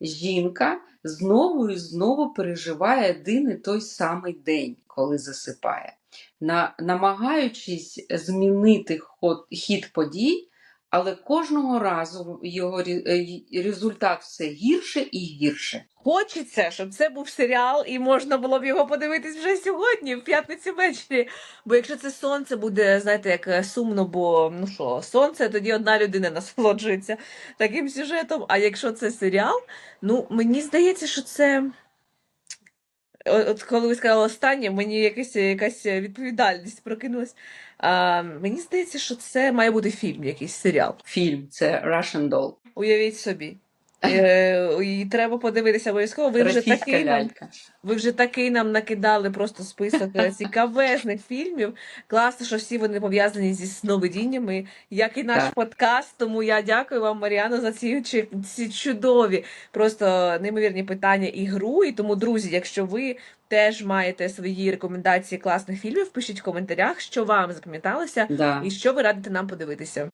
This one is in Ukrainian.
жінка знову і знову переживає один і той самий день, коли засипає, на, намагаючись змінити ход, хід подій, але кожного разу його е, результат все гірше і гірше. Хочеться, щоб це був серіал, і можна було б його подивитись вже сьогодні, в п'ятницю ввечері. Бо якщо це сонце буде, знаєте, як е, сумно, бо ну що, сонце, тоді одна людина насолоджується таким сюжетом. А якщо це серіал, ну мені здається, що це. От коли ви сказали останнє, мені якась, якась відповідальність прокинулась. А, мені здається, що це має бути фільм, якийсь серіал. Фільм це Russian Doll, Уявіть собі. Е, І треба подивитися обов'язково. Ви вже російська такий нам лялька. ви вже такий нам накидали просто список е, цікавезних фільмів. Класно, що всі вони пов'язані зі сновидіннями, як і наш Так. подкаст. Тому я дякую вам, Маріано, за ці, чи- ці чудові, просто неймовірні питання і гру. І тому, друзі, якщо ви теж маєте свої рекомендації класних фільмів, пишіть в коментарях, що вам запам'яталося Да. і що ви радите нам подивитися.